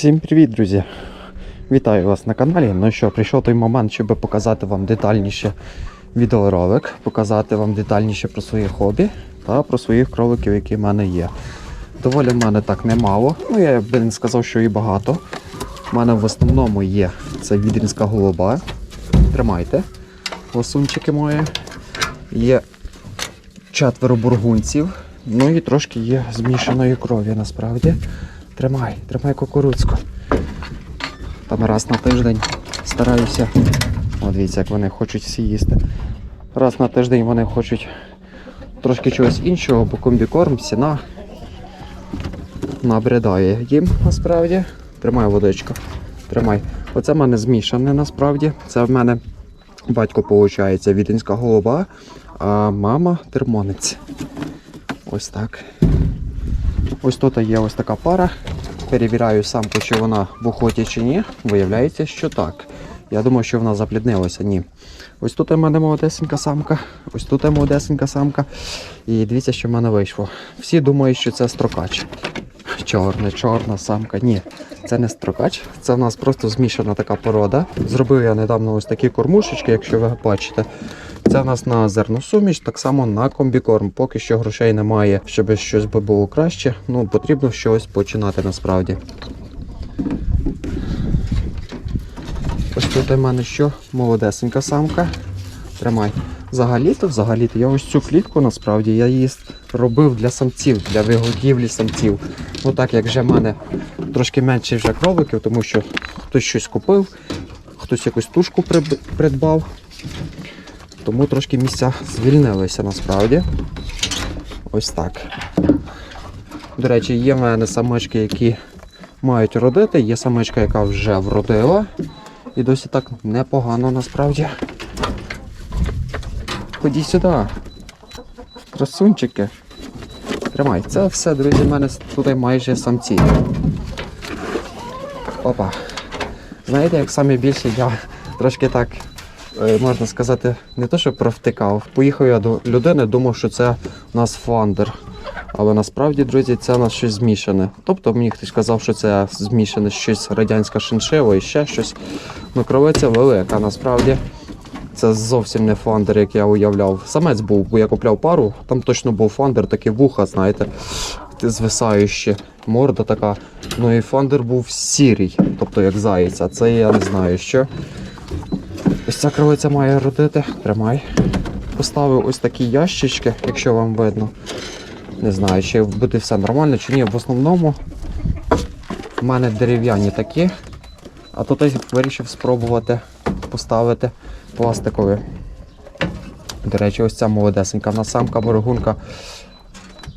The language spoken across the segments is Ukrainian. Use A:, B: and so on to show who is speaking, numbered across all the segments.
A: Всім привіт, друзі! Вітаю вас на каналі. Ну що, прийшов той момент, щоб показати вам детальніше відеоролик, показати вам детальніше про своє хобі та про своїх кроликів, які в мене є. Доволі в мене так немало. Ну, я би не сказав, що і багато. У мене в основному є це відрінська голуба. Тримайте. Ласунчики мої. Є четверо бургунців. Ну і трошки є змішаної крові насправді. Тримай, тримай кукурудзку. Там раз на тиждень стараюся. О, дивіться, як вони хочуть всі. Раз на тиждень вони хочуть трошки чогось іншого, бо комбікорм, сіна набридає їм насправді. Тримай водичку. Тримай. Оце в мене змішане насправді. Це в мене батько, виходить, віденська голуба, а мама термонець. Ось так. Ось тут є ось така пара. Перевіряю самку, чи вона в охоті чи ні. Виявляється, що так. Я думаю, що вона запліднилася. Ні. Ось тут у мене молодесенька самка, ось тут молодесенька самка. І дивіться, що в мене вийшло. Всі думають, що це строкач. Чорна, чорна самка. Ні, це не строкач, це в нас просто змішана така порода. Зробив я недавно ось такі кормушечки, якщо ви бачите. Це в нас на зерносуміш, так само на комбікорм. Поки що грошей немає, щоб щось би було краще. Ну, потрібно щось починати насправді. Ось тут у мене що? Молодесенька самка. Тримай. Взагалі-то, взагалі-то, я ось цю клітку насправді я її робив для самців, для вигодівлі самців. Ну так як вже в мене трошки менше вже кроликів, тому що хтось щось купив, хтось якусь тушку придбав. Тому трошки місця звільнилися насправді. Ось так. До речі, є в мене самочки, які мають родити, є самочка, яка вже вродила. І досі так непогано насправді. Ході сюди. Красунчики. Тримай. Це все, друзі, в мене тут майже самці. Опа. Знаєте, як саме більше я трошки так, можна сказати, не то, що провтикав. Поїхав я до людини, думав, що це у нас фандер. Але насправді, друзі, це у нас щось змішане. Тобто мені хтось казав, що це змішане щось радянська шиншила і ще щось. Ну, кровиця велика, насправді. Це зовсім не фандер, як я уявляв. Самець був, бо я купляв пару, там точно був фандер, такі вуха, знаєте, звисаючі, морда така. Ну і фандер був сірий, тобто як заєць, а це я не знаю що. Ось ця кровиця має родити. Тримай. Поставив ось такі ящички, якщо вам видно. Не знаю, чи буде все нормально, чи ні. В основному в мене дерев'яні такі. А тут я вирішив спробувати поставити пластикові. До речі, ось ця молодесенька. Вона самка борогунка.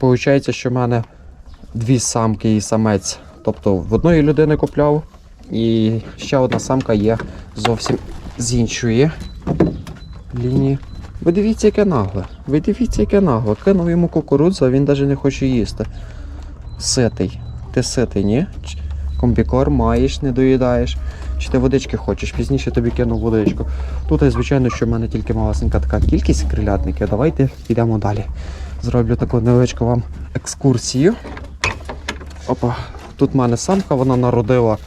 A: Получається, що в мене дві самки і самець. Тобто в одної людини купляв, і ще одна самка є зовсім з іншої лінії. Ви дивіться, яке нагле. Ви дивіться, яке нагле. Кинув йому кукурудзу, а він навіть не хоче їсти. Ситий. Ти ситий, ні? Комбікорм маєш, не доїдаєш. Чи ти водички хочеш? Пізніше тобі кину водичку. Тут, звичайно, що в мене тільки малесенька така кількість крилятників. Давайте підемо далі. Зроблю таку невеличку вам екскурсію. Опа, тут в мене самка, вона народила.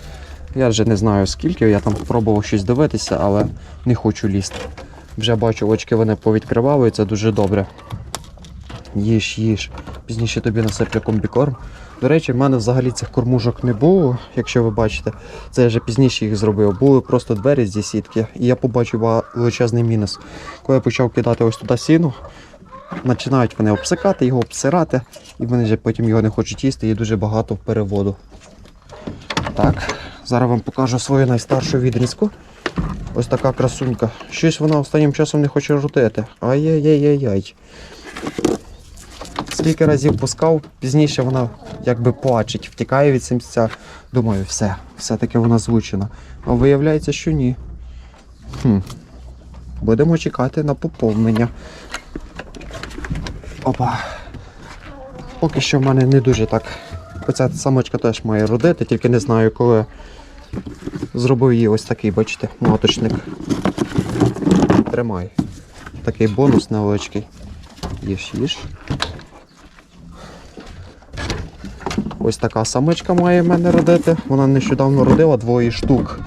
A: Я вже не знаю скільки, я там пробував щось дивитися, але не хочу лізти. Вже бачу, очки вони повідкривали, це дуже добре. Їж, їж. Пізніше тобі насиплю комбікорм. До речі, в мене взагалі цих кормушок не було, якщо ви бачите. Це я вже пізніше їх зробив. Були просто двері зі сітки, і я побачив величезний мінус. Коли я почав кидати ось туди сіну, починають вони обсикати, його обсирати, і вони вже потім його не хочуть їсти, і дуже багато переводу. Так, зараз вам покажу свою найстаршу відрізку. Ось така красунька. Щось вона останнім часом не хоче ротити. Ай-яй-яй-яй-яй. Скільки разів пускав, пізніше вона якби плачеть, втікає від самця. Думаю, все, все-таки вона звучена. А виявляється, що ні. Хм. Будемо чекати на поповнення. Опа. Поки що в мене не дуже так. Оця самочка теж має родити, тільки не знаю коли. Зробив її ось такий, бачите, моточник. Тримай. Такий бонус невеличкий. Їж, їж. Ось така самичка має в мене родити. Вона нещодавно родила двоє штук.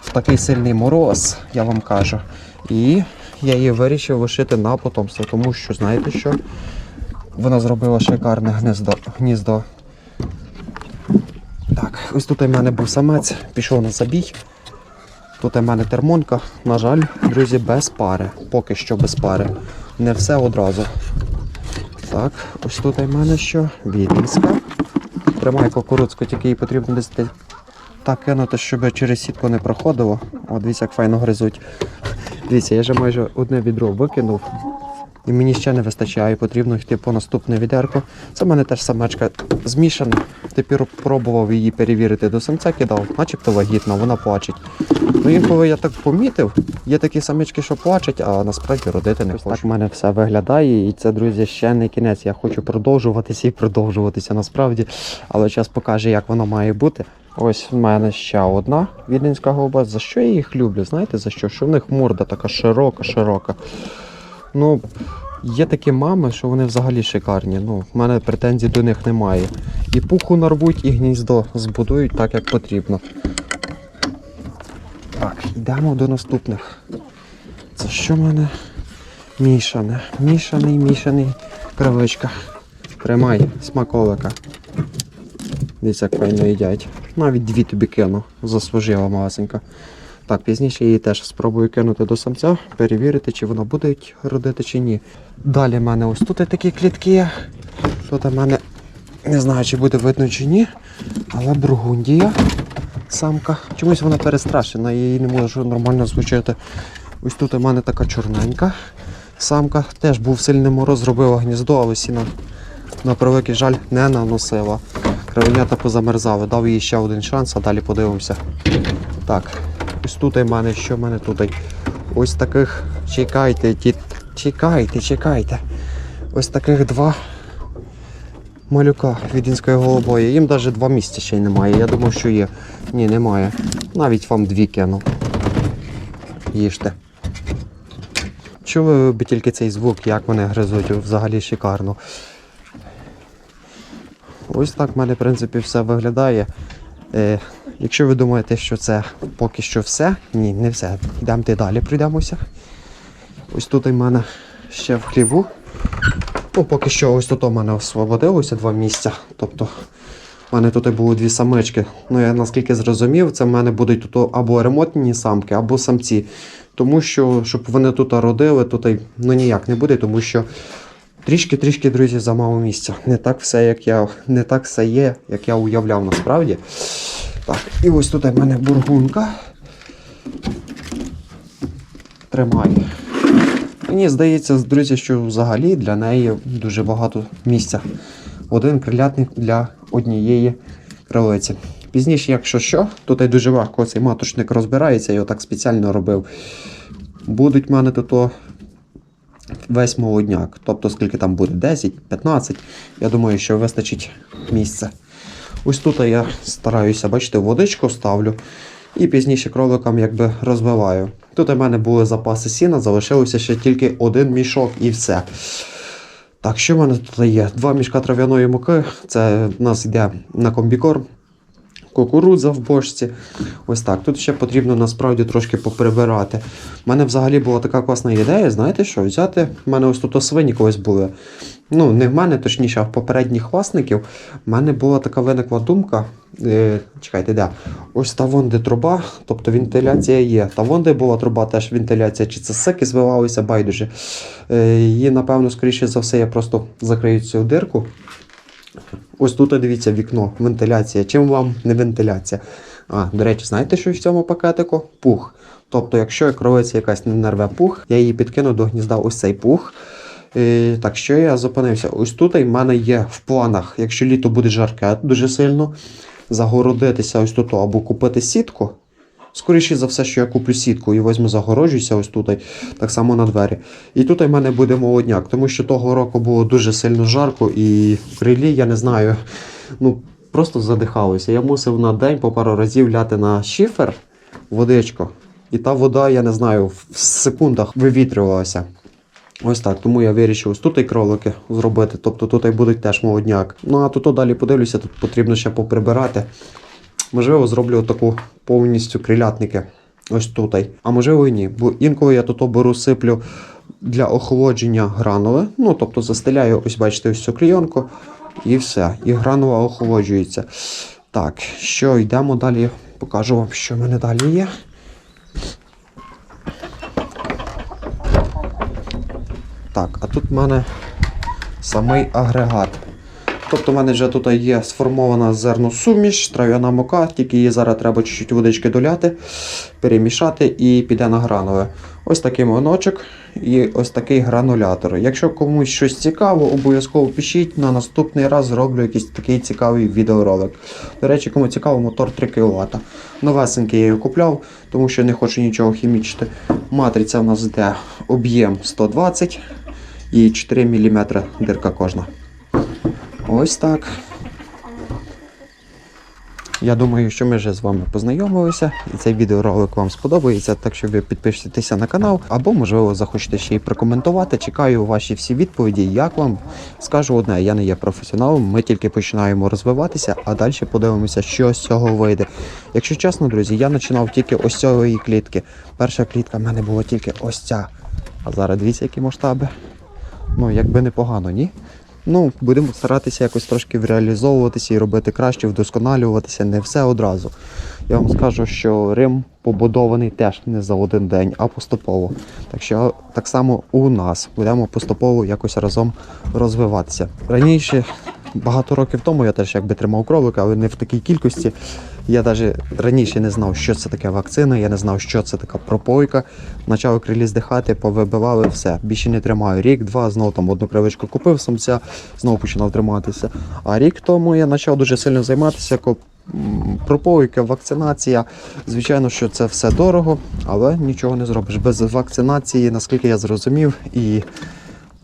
A: В такий сильний мороз, я вам кажу. І я її вирішив лишити на потомство, тому що знаєте що? Вона зробила шикарне гнездо, гніздо. Так, ось тут у мене був самець, пішов на забій. Тут у мене термонка. На жаль, друзі, без пари. Поки що без пари. Не все одразу. Так, ось тут у мене що? Віденська. Тримай кукурудзку, тільки їй потрібно десь так кинути, щоб через сітку не проходило. О, дивіться, як файно гризуть. Дивіться, я вже майже одне відро викинув. І мені ще не вистачає, потрібно йти по наступне відерко. Це в мене теж самечка змішана. Тепер пробував її перевірити до самця, кидав, начебто вагітна, вона плачить. Ну інколи я так помітив, є такі самички, що плачуть, а насправді родити не хочуть. Так в мене все виглядає, і це, друзі, ще не кінець. Я хочу продовжуватися і продовжуватися насправді, але час покаже, як воно має бути. Ось в мене ще одна віденська голуба. За що я їх люблю? Знаєте за що? Що в них морда така широка, широка. Ну, є такі мами, що вони взагалі шикарні. Ну, в мене претензій до них немає. І пуху нарвуть, і гніздо збудують так, як потрібно. Так, йдемо до наступних. Це що в мене? Мішане. Мішаний, мішаний кравичка. Тримай, смаколика. Дивіться, як файно їдять. Навіть дві тобі кину. Заслужила малесенька. Так, пізніше її теж спробую кинути до самця, перевірити, чи вона буде родити чи ні. Далі в мене ось тут такі клітки. Тут у мене не знаю, чи буде видно чи ні. Але Бургундія, самка. Чомусь вона перестрашена, її не можу нормально звучати. Ось тут у мене така чорненька самка. Теж був сильний мороз, зробила гніздо, але сіна на превеликий жаль не наносила. Кровенята позамерзали, дав їй ще один шанс, а далі подивимося. Так, ось тут у мене, що в мене тут? Ось таких. Чекайте, ті... чекайте, чекайте. Ось таких два малюка відінської голубої. Їм навіть два місця ще й немає. Я думав, що є. Ні, немає. Навіть вам дві кину. Їжте. Чули ви тільки цей звук, як вони гризуть, взагалі шикарно. Ось так в мене, в принципі, все виглядає. Е, якщо ви думаєте, що це поки що все, ні, не все. Йдемо далі, пройдемося. Ось тут у мене ще в хліву. Ну, поки що ось тут у мене освободилося два місця. Тобто у мене тут було дві самички. Ну, я наскільки зрозумів, це в мене будуть тут або ремонтні самки, або самці. Тому що, щоб вони тут родили, тут ну ніяк не буде, тому що трішки-трішки, друзі, замало місця. Не так все, як я, не так все є, як я уявляв насправді. Так, і ось тут у мене бургунка. Тримає. Мені здається, друзі, що взагалі для неї дуже багато місця. Один крилятник для однієї крилиці. Пізніше, якщо що, тут дуже легко цей маточник розбирається, я його так спеціально робив. Будуть в мене тут весь молодняк. Тобто, скільки там буде? 10, 15. Я думаю, що вистачить місця. Ось тут я стараюся, бачите, водичку ставлю і пізніше кроликам якби розбиваю. Тут у мене були запаси сіна, залишилося ще тільки один мішок і все. Так, що в мене тут є? Два мішка трав'яної муки. Це в нас йде на комбікорм. Кукурудза в бочці. Ось так. Тут ще потрібно насправді трошки поприбирати. У мене взагалі була така класна ідея, знаєте що? Взяти. У мене ось тут свині колись були. Ну, не в мене, точніше, а в попередніх власників. У мене була така виникла думка. Е, чекайте, де? Ось та вон де труба, тобто вентиляція є. Та вон де була труба, теж вентиляція, чи це сики звивалися, байдуже. Е, її, напевно, скоріше за все, я просто закрию цю дирку. Ось тут, дивіться, вікно, вентиляція. Чим вам не вентиляція? А, до речі, знаєте, що в цьому пакетику? Пух. Тобто, якщо кровиця якась не нарве пух, я її підкину до гнізда ось цей пух. І, так, що я зупинився? Ось тут і в мене є в планах, якщо літо буде жарке дуже сильно, загородитися ось тут або купити сітку. Скоріше за все, що я куплю сітку і візьму загороджуся ось тут, так само на двері. І тут у мене буде молодняк, тому що того року було дуже сильно жарко і в крилі, я не знаю, ну просто задихалося. Я мусив на день по пару разів ляти на шифер водичку. І та вода, я не знаю, в секундах вивітрювалася. Ось так, тому я вирішив ось тут і кролики зробити. Тобто тут і будуть теж молодняк. Ну а тут далі подивлюся, тут потрібно ще поприбирати. Можливо, зроблю таку повністю крилятники. Ось тут. А можливо і ні. Бо інколи я тут беру сиплю для охолодження гранули. Ну, тобто застеляю, ось бачите, ось цю клейонку. І все. І гранула охолоджується. Так, що йдемо далі. Покажу вам, що в мене далі є. Так, а тут в мене самий агрегат. Тобто в мене вже тут є сформована зерносуміш, трав'яна мука, тільки її зараз треба чуть-чуть водички доляти, перемішати і піде на гранули. Ось такий моночок і ось такий гранулятор. Якщо комусь щось цікаво, обов'язково пишіть. На наступний раз зроблю якийсь такий цікавий відеоролик. До речі, кому цікаво, мотор 3 кВт. Новесенький я його купляв, тому що не хочу нічого хімічити. Матриця в нас йде об'єм 120 і 4 мм дирка кожна. Ось так. Я думаю, що ми вже з вами познайомилися, і цей відеоролик вам сподобається, так що ви підпишетеся на канал, або, можливо, захочете ще й прокоментувати. Чекаю ваші всі відповіді. Як вам скажу одне, я не є професіоналом, ми тільки починаємо розвиватися, а далі подивимося, що з цього вийде. Якщо чесно, друзі, я починав тільки ось цієї клітки. Перша клітка в мене була тільки ось ця. А зараз дивіться, які масштаби. Ну, якби непогано, ні? Ну, будемо старатися якось трошки реалізовуватися і робити краще, вдосконалюватися, не все одразу. Я вам скажу, що Рим побудований теж не за один день, а поступово. Так що так само у нас будемо поступово якось разом розвиватися. Раніше, багато років тому, я теж якби тримав кролика, але не в такій кількості. Я навіть раніше не знав, що це таке вакцина, я не знав, що це така пропойка. Почав крилі здихати, повибивали все. Більше не тримаю. Рік, два, знову там одну кривичку купив самця, знову починав триматися. А рік тому я почав дуже сильно займатися. Пропойка, вакцинація. Звичайно, що це все дорого, але нічого не зробиш. Без вакцинації, наскільки я зрозумів і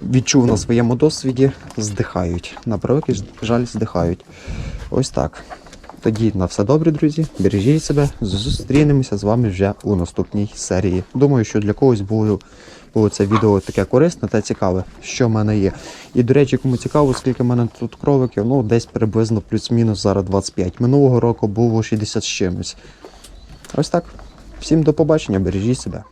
A: відчув на своєму досвіді, здихають. На превеликий жаль, здихають. Ось так. Тоді на все добре, друзі. Бережіть себе. Зустрінемося з вами вже у наступній серії. Думаю, що для когось було, було це відео таке корисне та цікаве, що в мене є. І, до речі, кому цікаво, скільки в мене тут кроликів, ну десь приблизно плюс-мінус зараз 25. Минулого року було 60 з чимось. Ось так. Всім до побачення, бережіть себе.